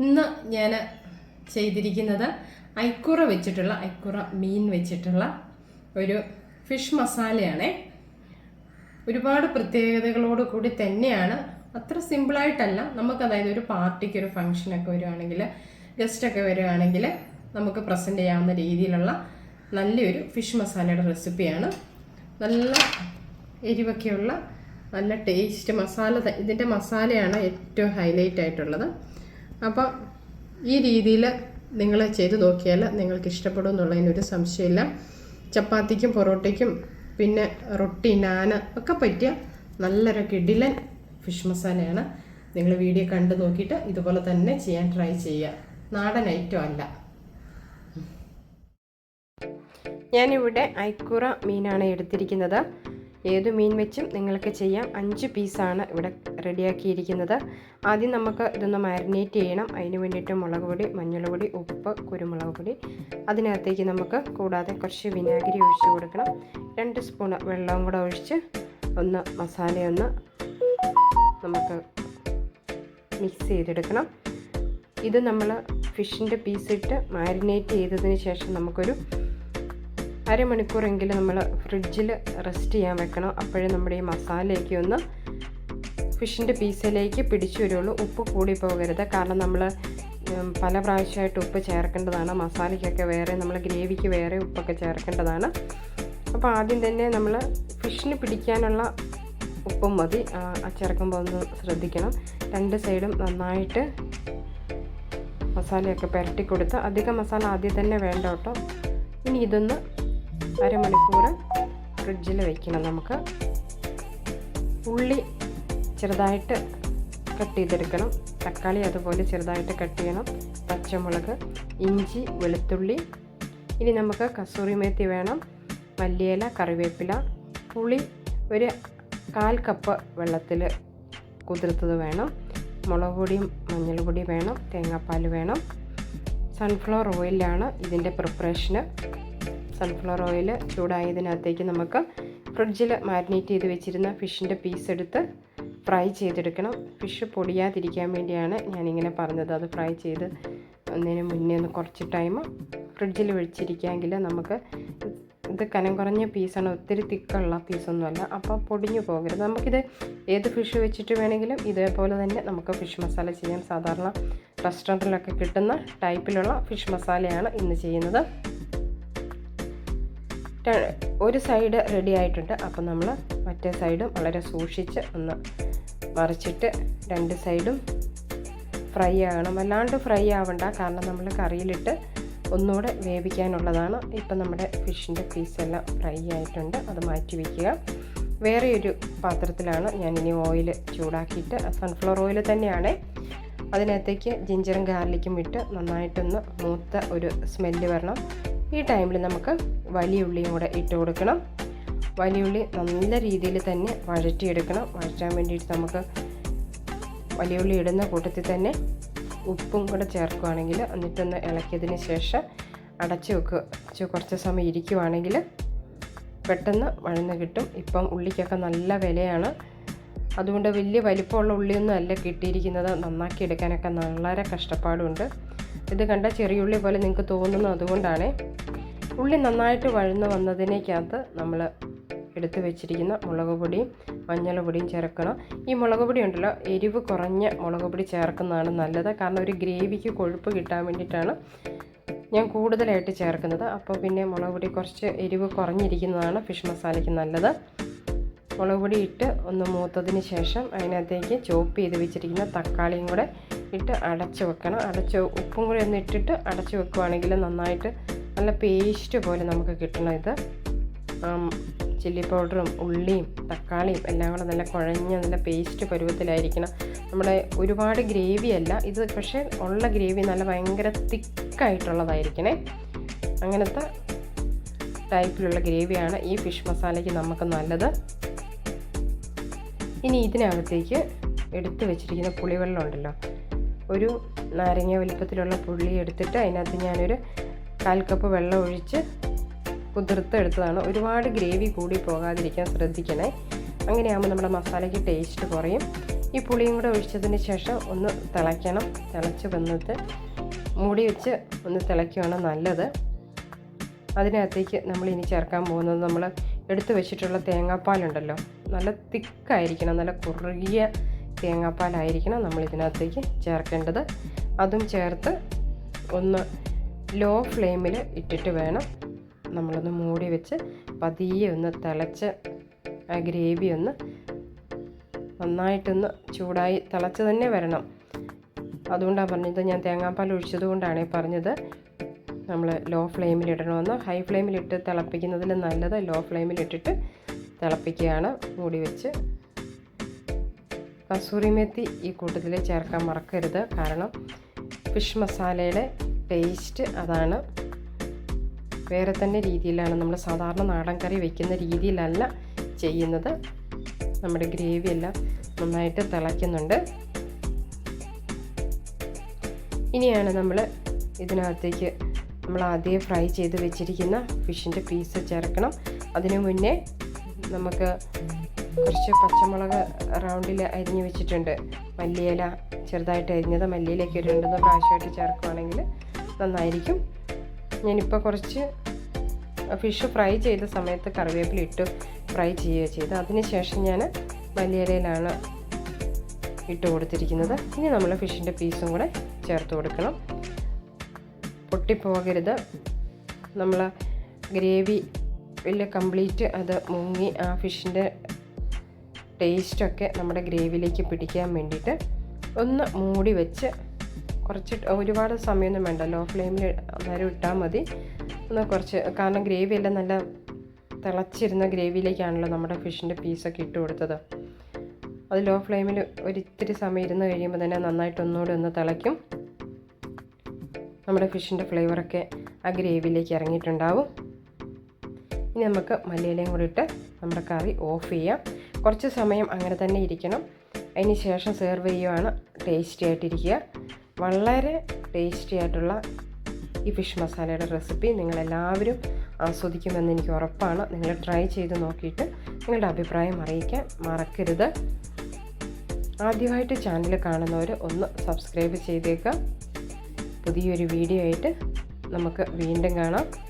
ഇന്ന് ഞാൻ ചെയ്തിരിക്കുന്നത് ഐക്കുറ വെച്ചിട്ടുള്ള ഐക്കുറ മീൻ വെച്ചിട്ടുള്ള ഒരു ഫിഷ് മസാലയാണ്. ഒരുപാട് പ്രത്യേകതകളോട് കൂടി തന്നെയാണ്. അത്ര സിമ്പിളായിട്ടല്ല. നമുക്ക് അതായത് ഒരു പാർട്ടിക്ക് ഒരു ഫംഗ്ഷനൊക്കെ വരുവാണെങ്കിൽ ഗസ്റ്റൊക്കെ വരുവാണെങ്കിൽ നമുക്ക് പ്രസന്റ് ചെയ്യാവുന്ന രീതിയിലുള്ള നല്ലൊരു ഫിഷ് മസാലയുടെ റെസിപ്പിയാണ്. നല്ല എരിവൊക്കെയുള്ള നല്ല ടേസ്റ്റ് മസാല ഇതിന്റെ മസാലയാണ് ഏറ്റവും ഹൈലൈറ്റ് ആയിട്ടുള്ളത്. അപ്പോൾ ഈ രീതിയിൽ നിങ്ങൾ ചെയ്ത് നോക്കിയാൽ നിങ്ങൾക്ക് ഇഷ്ടപ്പെടും എന്നുള്ളതിനൊരു സംശയമില്ല. ചപ്പാത്തിക്കും പൊറോട്ടയ്ക്കും പിന്നെ റൊട്ടി നാന ഒക്കെ പറ്റിയ നല്ലൊരു കിടിലൻ ഫിഷ് മസാലയാണ്. നിങ്ങൾ വീഡിയോ കണ്ടു നോക്കിയിട്ട് ഇതുപോലെ തന്നെ ചെയ്യാൻ ട്രൈ ചെയ്യുക. നാടൻ ഐറ്റം അല്ല. ഞാനിവിടെ ഐക്കുറ മീനാണ് എടുത്തിരിക്കുന്നത്. ഏത് മീൻ വെച്ചും നിങ്ങൾക്ക് ചെയ്യാം. അഞ്ച് പീസാണ് ഇവിടെ റെഡിയാക്കിയിരിക്കുന്നത്. ആദ്യം നമുക്ക് ഇതൊന്ന് മാരിനേറ്റ് ചെയ്യണം. അതിന് വേണ്ടിയിട്ട് മുളക് പൊടി മഞ്ഞൾ ഉപ്പ് കുരുമുളക് പൊടി. അതിനകത്തേക്ക് നമുക്ക് കൂടാതെ കുറച്ച് വിനാഗിരി ഒഴിച്ച് കൊടുക്കണം. രണ്ട് സ്പൂൺ വെള്ളവും കൂടെ ഒഴിച്ച് ഒന്ന് മസാലയൊന്ന് നമുക്ക് മിക്സ് ചെയ്തെടുക്കണം. ഇത് നമ്മൾ ഫിഷിന്റെ പീസിട്ട് മാരിനേറ്റ് ചെയ്തതിന് ശേഷം നമുക്കൊരു അരമണിക്കൂറെങ്കിലും നമ്മൾ ഫ്രിഡ്ജിൽ റെസ്റ്റ് ചെയ്യാൻ വെക്കണം. അപ്പോഴേ നമ്മുടെ ഈ മസാലയൊക്കെ ഒന്ന് ഫിഷിന്റെ പീസിലേക്ക് പിടിച്ചു വരുള്ളൂ. ഉപ്പ് കൂടി പോകരുത്. കാരണം നമ്മൾ പല പ്രാവശ്യമായിട്ട് ഉപ്പ് ചേർക്കേണ്ടതാണ്. മസാലയ്ക്കൊക്കെ വേറെ നമ്മൾ ഗ്രേവിക്ക് വേറെ ഉപ്പൊക്കെ ചേർക്കേണ്ടതാണ്. അപ്പോൾ ആദ്യം തന്നെ നമ്മൾ ഫിഷിന് പിടിക്കാനുള്ള ഉപ്പും മതി. ചേർക്കുമ്പോൾ ഒന്ന് ശ്രദ്ധിക്കണം. രണ്ട് സൈഡും നന്നായിട്ട് മസാലയൊക്കെ പുരട്ടി കൊടുത്ത് അധികം മസാല ആദ്യം തന്നെ വേണ്ട കേട്ടോ. ഇനി ഇതൊന്ന് അരമണിക്കൂർ ഫ്രിഡ്ജിൽ വയ്ക്കണം നമുക്ക്. ഉള്ളി ചെറുതായിട്ട് കട്ട് ചെയ്തെടുക്കണം. തക്കാളി അതുപോലെ ചെറുതായിട്ട് കട്ട് ചെയ്യണം. പച്ചമുളക് ഇഞ്ചി വെളുത്തുള്ളി. ഇനി നമുക്ക് കസൂറി മേത്തി വേണം മല്ലിയില കറിവേപ്പില പുളി ഒരു കാൽ കപ്പ് വെള്ളത്തിൽ കുതിർത്തത് വേണം. മുളക് പൊടിയും മഞ്ഞൾപ്പൊടി വേണം തേങ്ങാപ്പാൽ വേണം. സൺഫ്ലവർ ഓയിലാണ് ഇതിന്റെ പ്രിപ്പറേഷന് സൺഫ്ലവർ ഓയിൽ ചൂടായതിനകത്തേക്ക് നമുക്ക് ഫ്രിഡ്ജിൽ മാരിനേറ്റ് ചെയ്ത് വെച്ചിരുന്ന ഫിഷിന്റെ പീസ് എടുത്ത് ഫ്രൈ ചെയ്തെടുക്കണം. ഫിഷ് പൊടിയാതിരിക്കാൻ വേണ്ടിയാണ് ഞാനിങ്ങനെ പറഞ്ഞത്. അത് ഫ്രൈ ചെയ്ത് ഒന്നിന് മുന്നേ ഒന്ന് കുറച്ച് ടൈം ഫ്രിഡ്ജിൽ വെച്ചിരിക്കാമെങ്കിൽ നമുക്ക് ഇത് കനം കുറഞ്ഞ പീസാണ്. ഒത്തിരി തിക്കുള്ള പീസൊന്നുമല്ല. അപ്പോൾ പൊടിഞ്ഞു പോകരുത്. നമുക്കിത് ഏത് ഫിഷ് വെച്ചിട്ട് വേണമെങ്കിലും ഇതേപോലെ തന്നെ നമുക്ക് ഫിഷ് മസാല ചെയ്യാം. സാധാരണ റെസ്റ്റോറന്റിലൊക്കെ കിട്ടുന്ന ടൈപ്പിലുള്ള ഫിഷ് മസാലയാണ് ഇന്ന് ചെയ്യുന്നത്. ഒരു സൈഡ് റെഡി ആയിട്ടുണ്ട്. അപ്പോൾ നമ്മൾ മറ്റേ സൈഡും വളരെ സൂക്ഷിച്ച് ഒന്ന് മറിച്ചിട്ട് രണ്ട് സൈഡും ഫ്രൈ ആകണം. അല്ലാണ്ട് ഫ്രൈ ആവണ്ട. കാരണം നമ്മൾ കറിയിലിട്ട് ഒന്നുകൂടെ വേവിക്കാനുള്ളതാണ്. ഇപ്പം നമ്മുടെ ഫിഷിന്റെ പീസെല്ലാം ഫ്രൈ ആയിട്ടുണ്ട്. അത് മാറ്റി വയ്ക്കുക വേറെ ഒരു പാത്രത്തിലാണ് ഞാനിനി ഓയിൽ ചൂടാക്കിയിട്ട് സൺഫ്ലവർ ഓയിൽ തന്നെയാണ്. അതിനകത്തേക്ക് ജിഞ്ചറും ഗാർലിക്കും ഇട്ട് നന്നായിട്ടൊന്ന് മൂത്ത ഒരു സ്മെല്ല് വരണം. ഈ ടൈമിൽ നമുക്ക് വലിയ ഉള്ളിയും കൂടെ ഇട്ട് കൊടുക്കണം. വലിയ ഉള്ളി നല്ല രീതിയിൽ തന്നെ വഴറ്റിയെടുക്കണം. വഴറ്റാൻ വേണ്ടിയിട്ട് നമുക്ക് വലിയ ഉള്ളി ഇടുന്ന കൂട്ടത്തിൽ തന്നെ ഉപ്പും കൂടെ ചേർക്കുകയാണെങ്കിൽ എന്നിട്ടൊന്ന് ഇളക്കിയതിന് ശേഷം അടച്ച് വെക്കുക. കുറച്ച് സമയം ഇരിക്കുവാണെങ്കിൽ പെട്ടെന്ന് വഴന്ന് കിട്ടും. ഇപ്പം ഉള്ളിക്കൊക്കെ നല്ല വിലയാണ്. അതുകൊണ്ട് വലിയ വലിപ്പമുള്ള ഉള്ളിയൊന്നും അല്ല കിട്ടിയിരിക്കുന്നത്. നന്നാക്കി എടുക്കാനൊക്കെ വളരെ കഷ്ടപ്പാടുണ്ട്. ഇത് കണ്ട ചെറിയ ഉള്ളി പോലെ നിങ്ങൾക്ക് തോന്നുന്നു അതുകൊണ്ടാണ്. ഉള്ളി നന്നായിട്ട് വഴന്ന് വന്നതിനേക്കകത്ത് നമ്മൾ എടുത്ത് വെച്ചിരിക്കുന്ന മുളക് പൊടിയും മഞ്ഞൾ പൊടിയും ചേർക്കണം. ഈ മുളക് പൊടി ഉണ്ടല്ലോ എരിവ് കുറഞ്ഞ മുളക് പൊടി ചേർക്കുന്നതാണ് നല്ലത്. കാരണം ഒരു ഗ്രേവിക്ക് കൊഴുപ്പ് കിട്ടാൻ വേണ്ടിയിട്ടാണ് ഞാൻ കൂടുതലായിട്ട് ചേർക്കുന്നത്. അപ്പോൾ പിന്നെ മുളക് പൊടി കുറച്ച് എരിവ് കുറഞ്ഞിരിക്കുന്നതാണ് ഫിഷ് മസാലയ്ക്ക് നല്ലത്. മുളക് ഇട്ട് ഒന്ന് മൂത്തതിന് ശേഷം അതിനകത്തേക്ക് ചോപ്പ് ചെയ്ത് വെച്ചിരിക്കുന്ന തക്കാളിയും കൂടെ ഇട്ട് അടച്ച് വെക്കണം. അടച്ച് ഉപ്പും കൂടി ഒന്ന് ഇട്ടിട്ട് അടച്ച് വെക്കുവാണെങ്കിൽ നന്നായിട്ട് നല്ല പേസ്റ്റ് പോലെ നമുക്ക് കിട്ടണം ഇത്. ചില്ലി പൗഡറും ഉള്ളിയും തക്കാളിയും എല്ലാം കൂടെ നല്ല കുഴഞ്ഞ നല്ല പേസ്റ്റ് പരുവത്തിലായിരിക്കണം. നമ്മുടെ ഒരുപാട് ഗ്രേവി അല്ല ഇത് പക്ഷേ ഉള്ള ഗ്രേവി നല്ല ഭയങ്കര തിക്കായിട്ടുള്ളതായിരിക്കണേ. അങ്ങനത്തെ ടൈപ്പിലുള്ള ഗ്രേവിയാണ് ഈ ഫിഷ് മസാലയ്ക്ക് നമുക്ക് നല്ലത്. ഇനി ഇതിനകത്തേക്ക് എടുത്തു വെച്ചിരിക്കുന്ന പുളിവെള്ളം ഉണ്ടല്ലോ ഒരു നാരങ്ങ വലിപ്പത്തിലുള്ള പുള്ളി എടുത്തിട്ട് അതിനകത്ത് ഞാനൊരു കാൽ കപ്പ് വെള്ളം ഒഴിച്ച് കുതിർത്തെടുത്തതാണ്. ഒരുപാട് ഗ്രേവി കൂടി പോകാതിരിക്കാൻ ശ്രദ്ധിക്കണേ. അങ്ങനെയാകുമ്പോൾ നമ്മുടെ മസാലയ്ക്ക് ടേസ്റ്റ് കുറയും. ഈ പുളിയും കൂടെ ഒഴിച്ചതിന് ശേഷം ഒന്ന് തിളയ്ക്കണം. തിളച്ച് വന്നിട്ട് മൂടി വെച്ച് ഒന്ന് തിളയ്ക്കുകയാണ് നല്ലത്. അതിനകത്തേക്ക് നമ്മൾ ഇനി ചേർക്കാൻ പോകുന്നത് നമ്മൾ എടുത്തു വെച്ചിട്ടുള്ള തേങ്ങാപ്പാലുണ്ടല്ലോ. നല്ല തിക്കായിരിക്കണം നല്ല കുറുകിയ തേങ്ങാപ്പാലായിരിക്കണം നമ്മൾ ഇതിനകത്തേക്ക് ചേർക്കേണ്ടത്. അതും ചേർത്ത് ഒന്ന് ലോ ഫ്ലെയിമിൽ ഇട്ടിട്ട് വേണം നമ്മളൊന്ന് മൂടി വെച്ച് പതിയെ ഒന്ന് തിളച്ച് ആ ഗ്രേവി ഒന്ന് നന്നായിട്ടൊന്ന് ചൂടായി തിളച്ച് തന്നെ വരണം. അതുകൊണ്ടാണ് പറഞ്ഞത് ഞാൻ തേങ്ങാപ്പാൽ ഒഴിച്ചത് കൊണ്ടാണ് പറഞ്ഞത്. നമ്മൾ ലോ ഫ്ലെയിമിൽ ഇടണമെന്ന് ഹൈ ഫ്ലെയിമിലിട്ട് തിളപ്പിക്കുന്നതിൽ നല്ലത് ലോ ഫ്ലെയിമിലിട്ടിട്ട് തിളപ്പിക്കുകയാണ്. മൂടി വെച്ച് കസൂറി മെത്തി ഈ കൂട്ടത്തിൽ ചേർക്കാൻ മറക്കരുത്. കാരണം ഫിഷ് മസാലയുടെ ടേസ്റ്റ് അതാണ്. വേറെ തന്നെ രീതിയിലാണ്. നമ്മൾ സാധാരണ നാടൻ കറി വയ്ക്കുന്ന രീതിയിലല്ല ചെയ്യുന്നത്. നമ്മുടെ ഗ്രേവി എല്ലാം നന്നായിട്ട് തിളയ്ക്കുന്നുണ്ട്. ഇനിയാണ് നമ്മൾ ഇതിനകത്തേക്ക് നമ്മൾ ആദ്യം ഫ്രൈ ചെയ്ത് വെച്ചിരിക്കുന്ന ഫിഷിന്റെ പീസ് ചേർക്കണം. അതിനു മുന്നേ നമുക്ക് കുറച്ച് പച്ചമുളക് റൗണ്ടിൽ അരിഞ്ഞ് വെച്ചിട്ടുണ്ട്. മല്ലിയില ചെറുതായിട്ട് അരിഞ്ഞത് മല്ലിയിലേക്ക് ഒരു രണ്ടുമൂന്ന് പ്രാവശ്യമായിട്ട് ചേർക്കുകയാണെങ്കിൽ നന്നായിരിക്കും. ഞാനിപ്പോൾ കുറച്ച് ഫിഷ് ഫ്രൈ ചെയ്ത സമയത്ത് കറിവേപ്പില ഇട്ട് ഫ്രൈ ചെയ്യുക ചെയ്ത് അതിന് ശേഷം ഞാൻ മല്ലിയിലയിലാണ് ഇട്ട് കൊടുത്തിരിക്കുന്നത്. ഇനി നമ്മൾ ഫിഷിന്റെ പീസും കൂടെ ചേർത്ത് കൊടുക്കണം. പൊട്ടിപ്പോകരുത്. നമ്മൾ ഗ്രേവി വലിയ കംപ്ലീറ്റ് അത് മുങ്ങി ആ ഫിഷിന്റെ ടേസ്റ്റൊക്കെ നമ്മുടെ ഗ്രേവിയിലേക്ക് പിടിക്കാൻ വേണ്ടിയിട്ട് ഒന്ന് മൂടി വെച്ച് കുറച്ച് ഒരുപാട് സമയമൊന്നും വേണ്ട. ലോ ഫ്ലെയിമിൽ നേരം ഇട്ടാൽ മതി. ഒന്ന് കുറച്ച് കാരണം ഗ്രേവി എല്ലാം നല്ല തിളച്ചിരുന്ന ഗ്രേവിയിലേക്കാണല്ലോ നമ്മുടെ ഫിഷിന്റെ പീസൊക്കെ ഇട്ട് കൊടുത്തത്. അത് ലോ ഫ്ലെയിമിൽ ഒരിത്തിരി സമയം ഇരുന്ന് കഴിയുമ്പോൾ തന്നെ നന്നായിട്ട് ഒന്നുകൂടി ഒന്ന് തിളയ്ക്കും. നമ്മുടെ ഫിഷിന്റെ ഫ്ലേവറൊക്കെ ആ ഗ്രേവിയിലേക്ക് ഇറങ്ങിയിട്ടുണ്ടാവും. ഇനി നമുക്ക് മല്ലിയിലയും കൂടി ഇട്ട് നമ്മുടെ കറി ഓഫ് ചെയ്യാം. കുറച്ച് സമയം അങ്ങനെ തന്നെ ഇരിക്കണം. അതിന് ശേഷം സെർവ് ചെയ്യുവാണ് ടേസ്റ്റി ആയിട്ടിരിക്കുക. വളരെ ടേസ്റ്റി ആയിട്ടുള്ള ഈ ഫിഷ് മസാലയുടെ റെസിപ്പി നിങ്ങളെല്ലാവരും ആസ്വദിക്കുമെന്ന് എനിക്ക് ഉറപ്പാണ്. നിങ്ങൾ ട്രൈ ചെയ്ത് നോക്കിയിട്ട് നിങ്ങളുടെ അഭിപ്രായം അറിയിക്കാൻ മറക്കരുത്. ആദ്യമായിട്ട് ചാനൽ കാണുന്നവർ ഒന്ന് സബ്സ്ക്രൈബ് ചെയ്തേക്കാം പുതിയൊരു വീഡിയോ ആയിട്ട് നമുക്ക് വീണ്ടും കാണാം.